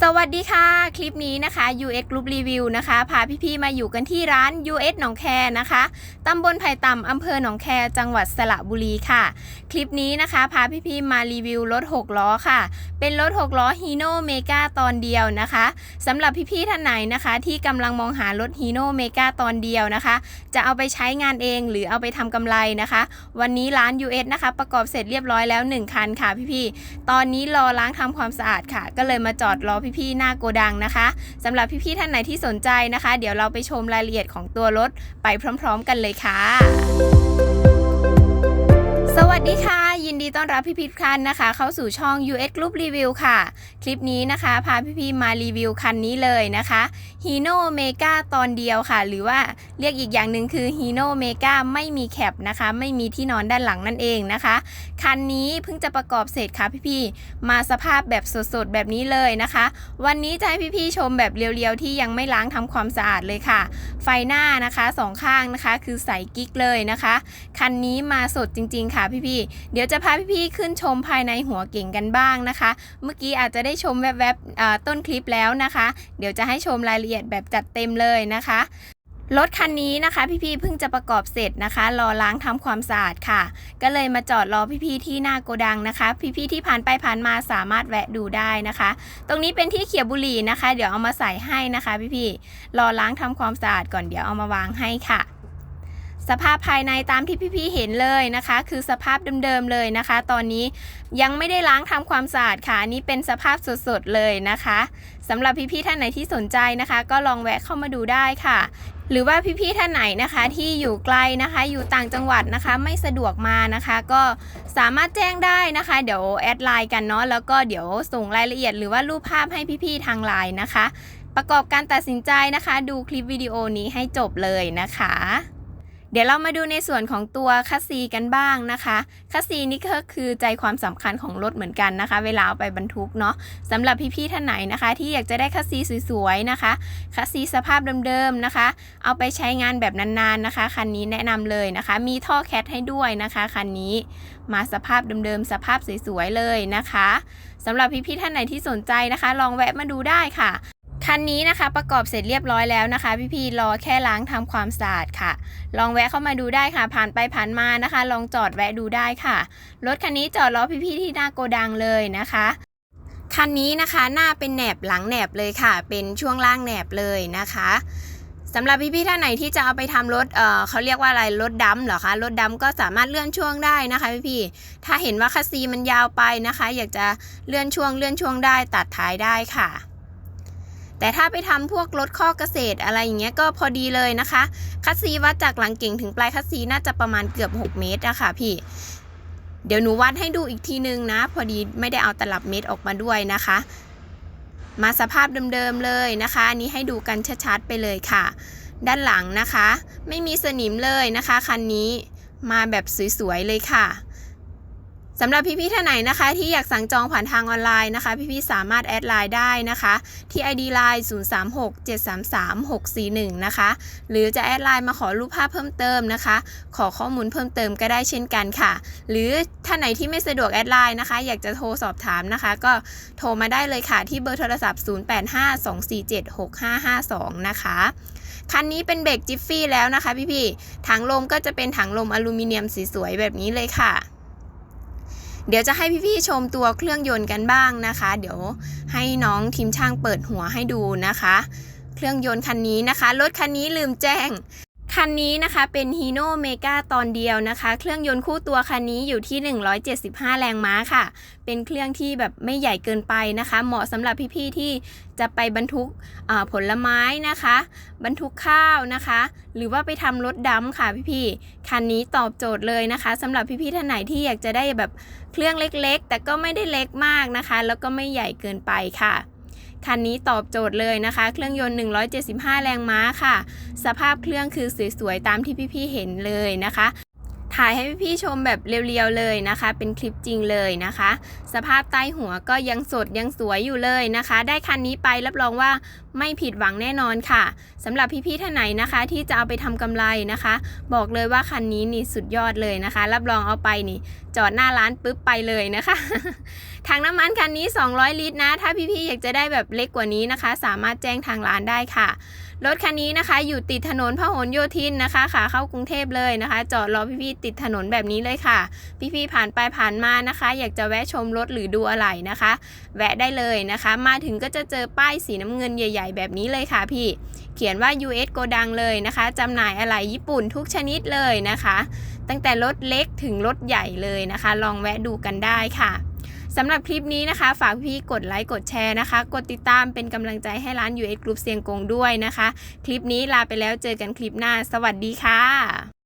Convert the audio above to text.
สวัสดีค่ะ คลิปนี้นะคะ UX Group Review นะคะ พาพี่ๆมาอยู่กันที่ร้าน US หนองแคนะคะตำบลไผ่ต่ำอำเภอหนองแคจังหวัดสระบุรีค่ะ คลิปนี้นะคะ พาพี่ๆมารีวิวรถ 6 ล้อค่ะ เป็นรถ 6 ล้อ Hino Mega ตอนเดียวนะคะสำหรับพี่ๆท่านไหนนะคะ ที่กำลังมองหารถ Hino Mega ตอนเดียวนะคะ จะเอาไปใช้งานเองหรือเอาไปทำกำไรนะคะ วันนี้ร้าน US นะคะ ประกอบเสร็จเรียบร้อยแล้ว 1 คันค่ะพี่ๆตอนนี้รอล้างทำความสะอาดค่ะ ก็เลยมาจอดรอพี่ๆหน้าโกดังนะคะสำหรับพี่ๆท่านไหนที่สนใจนะคะ เดี๋ยวเราไปชมรายละเอียดของตัวรถไปพร้อม ๆ กันเลยค่ะ สวัสดีค่ะ ยินดีต้อนรับพี่พิทุกท่านนะคะ เข้าสู่ช่อง US Group Review ค่ะ คลิปนี้นะคะ พาพี่ๆมารีวิวคันนี้เลยนะคะ Hino Mega ตอนเดียวค่ะ หรือว่าเรียกอีกอย่างหนึ่งคือ Hino Mega ไม่มีแคปนะคะ ไม่มีที่นอนด้านหลังนั่นเองนะคะ คันนี้เพิ่งจะประกอบเสร็จค่ะพี่ๆมาสภาพแบบสดๆแบบนี้เลยนะคะ วันนี้จะให้พี่ๆชมแบบเรียวๆที่ยังไม่ล้างทำความสะอาดเลยค่ะ ไฟหน้านะคะสองข้างนะคะ คือใสกิ๊กเลยนะคะ คันนี้มาสดจริง ๆ ค่ะพี่ๆเดี๋ยวจะพาพี่ๆขึ้นชมภายในหัวเก่งกันบ้างนะคะ เมื่อกี้อาจจะได้ชมแวบๆต้นคลิปแล้วนะคะ เดี๋ยวจะให้ชมรายละเอียดแบบจัดเต็มเลยนะคะรถคันนี้นะคะพี่ๆเพิ่งจะประกอบเสร็จนะคะ รอล้างทำความสะอาดค่ะ ก็เลยมาจอดรอพี่ๆที่หน้าโกดังนะคะ พี่ๆที่ผ่านไปผ่านมาสามารถแวะดูได้นะคะ ตรงนี้เป็นที่เขียบบุหรี่นะคะ เดี๋ยวเอามาใส่ให้นะคะ พี่ๆรอล้างทำความสะอาดก่อนเดี๋ยวเอามาวางให้ค่ะ สภาพภายในตามที่พี่ๆเห็นเลยนะคะ คือสภาพเดิมๆเลยนะคะ ตอนนี้ยังไม่ได้ล้างทำความสะอาดค่ะอันนี้เป็นสภาพสดๆเลยนะคะสำหรับพี่ๆท่านไหนที่สนใจนะคะ ก็ลองแวะเข้ามาดูได้ค่ะ หรือว่าพี่ๆท่านไหนนะคะที่อยู่ไกลนะคะ อยู่ต่างจังหวัดนะคะ ไม่สะดวกมานะคะ ก็สามารถแจ้งได้นะคะ เดี๋ยวแอดไลน์กันเนาะแล้วก็เดี๋ยวส่งรายละเอียด หรือว่ารูปภาพให้พี่ๆทางไลน์นะคะ ประกอบการตัดสินใจนะคะ ดูคลิปวิดีโอนี้ให้จบเลยนะคะ เดี๋ยวเรามาดูในส่วนของตัวคัสซีกันบ้างนะคะคัสซีนี่ก็คือใจความสำคัญของรถเหมือนกันนะคะ เวลาเอาไปบรรทุกเนาะสำหรับพี่ๆท่านไหนนะคะ ที่อยากจะได้คัสซีสวยๆนะคะคัสซีสภาพเดิมๆนะคะ เอาไปใช้งานแบบนานๆนะคะคันนี้แนะนำเลยนะคะ มีท่อแคทให้ด้วยนะคะคันนี้มาสภาพเดิมๆสภาพสวยๆเลยนะคะสำหรับพี่ๆท่านไหนที่สนใจนะคะ ลองแวะมาดูได้ค่ะ คันนี้นะคะประกอบเสร็จเรียบร้อยแล้วนะคะ พี่ๆรอแค่ล้างทำความสะอาดค่ะ ลองแวะเข้ามาดูได้ค่ะ ผ่านไปผ่านมานะคะ ลองจอดแวะดูได้ค่ะ รถคันนี้จอดรอพี่ๆที่หน้าโกดังเลยนะคะคันนี้นะคะหน้าเป็นแหนบหลังแหนบเลยค่ะ เป็นช่วงล่างแหนบเลยนะคะสำหรับพี่ๆท่านไหนที่จะเอาไปทำรถเอ่อเขาเรียกว่าอะไรรถดำเหรอคะรถดำก็สามารถเลื่อนช่วงได้นะคะพี่ๆถ้าเห็นว่าคัสซีมันยาวไปนะคะ อยากจะเลื่อนช่วงเลื่อนช่วงได้ตัดท้ายได้ค่ะ แต่ถ้าไปทำพวกรถข้อเกษตรอะไรอย่างเงี้ยก็พอดีเลยนะคะ คัสซีวัดจากหลังเก่งถึงปลายคัสซีน่าจะประมาณเกือบ 6 เมตรอะค่ะพี่ เดี๋ยวหนูวัดให้ดูอีกทีนึงนะ พอดีไม่ได้เอาตลับเมตรออกมาด้วยนะคะ มาสภาพเดิมๆเลยนะคะ อันนี้ให้ดูกันชัดๆไปเลยค่ะ ด้านหลังนะคะ ไม่มีสนิมเลยนะคะ คันนี้มาแบบสวยๆเลยค่ะ สำหรับพี่ๆท่านไหนนะคะ ที่อยากสั่งจองผ่านทางออนไลน์นะคะ พี่ๆสามารถแอดไลน์ได้นะคะ ที่ ID Line 036-733-641 นะคะ หรือจะแอดไลน์มาขอรูปภาพเพิ่มเติมนะคะ ขอข้อมูลเพิ่มเติมก็ได้เช่นกันค่ะ หรือท่านไหนที่ไม่สะดวกแอดไลน์นะคะ อยากจะโทรสอบถามนะคะ ก็โทรมาได้เลยค่ะ ที่เบอร์โทรศัพท์ 0852476552 นะคะคันนี้เป็นเบรกจิฟฟี่แล้วนะคะ พี่ๆถังลมก็จะเป็นถังลมอลูมิเนียมสีสวยแบบนี้เลยค่ะ เดี๋ยวจะให้พี่ๆชมตัวเครื่องยนต์กันบ้างนะคะ เดี๋ยวให้น้องทีมช่างเปิดหัวให้ดูนะคะ เครื่องยนต์คันนี้นะคะ รถคันนี้ลืมแจ้ง คันนี้นะคะเป็น Hino Mega ตอนเดียวนะคะ เครื่องยนต์คู่ตัวคันนี้อยู่ที่ 175 แรงม้าค่ะ เป็นเครื่องที่แบบไม่ใหญ่เกินไปนะคะ เหมาะสำหรับพี่ๆที่จะไปบรรทุกผลไม้นะคะ บรรทุกข้าวนะคะ หรือว่าไปทำรถดำค่ะพี่ๆคันนี้ตอบโจทย์เลยนะคะสำหรับพี่ๆท่านไหนที่อยากจะได้แบบเครื่องเล็กๆ แต่ก็ไม่ได้เล็กมากนะคะ แล้วก็ไม่ใหญ่เกินไปค่ะ คันนี้ตอบโจทย์เลยนะคะ เครื่องยนต์ 175 แรงม้าค่ะ สภาพเครื่องคือสวยๆ ตามที่พี่ๆเห็นเลยนะคะถ่ายให้พี่ๆชมแบบเรียวๆเลยนะคะ เป็นคลิปจริงเลยนะคะ สภาพใต้หัวก็ยังสดยังสวยอยู่เลยนะคะ ได้คันนี้ไปรับรองว่าไม่ผิดหวังแน่นอนค่ะสำหรับพี่ๆท่านไหนนะคะ ที่จะเอาไปทำกำไรนะคะ บอกเลยว่าคันนี้นี่สุดยอดเลยนะคะ รับรองเอาไปนี่จอดหน้าร้านปุ๊บไปเลยนะคะถังน้ำมันคันนี้ 200 ลิตรนะ ถ้าพี่ๆอยากจะได้แบบเล็กกว่านี้นะคะ สามารถแจ้งทางร้านได้ค่ะ รถคันนี้นะคะ อยู่ติดถนนพหลโยธินนะคะ ขาเข้ากรุงเทพเลยนะคะ จอดรอพี่ๆติดถนนแบบนี้เลยค่ะ พี่ๆผ่านไปผ่านมานะคะ อยากจะแวะชมรถหรือดูอะไหล่นะคะ แวะได้เลยนะคะ มาถึงก็จะเจอป้ายสีน้ำเงินใหญ่ ๆ แบบนี้เลยค่ะพี่ เขียนว่า US โกดังเลยนะคะจำหน่ายอะไหล่ญี่ปุ่นทุกชนิดเลยนะคะตั้งแต่รถเล็กถึงรถใหญ่เลยนะคะ ลองแวะดูกันได้ค่ะสำหรับคลิปนี้นะคะ ฝากพี่กดไลค์กดแชร์นะคะ กดติดตามเป็นกำลังใจให้ร้าน US Group เซียงกงด้วยนะคะ คลิปนี้ลาไปแล้วเจอกันคลิปหน้า สวัสดีค่ะ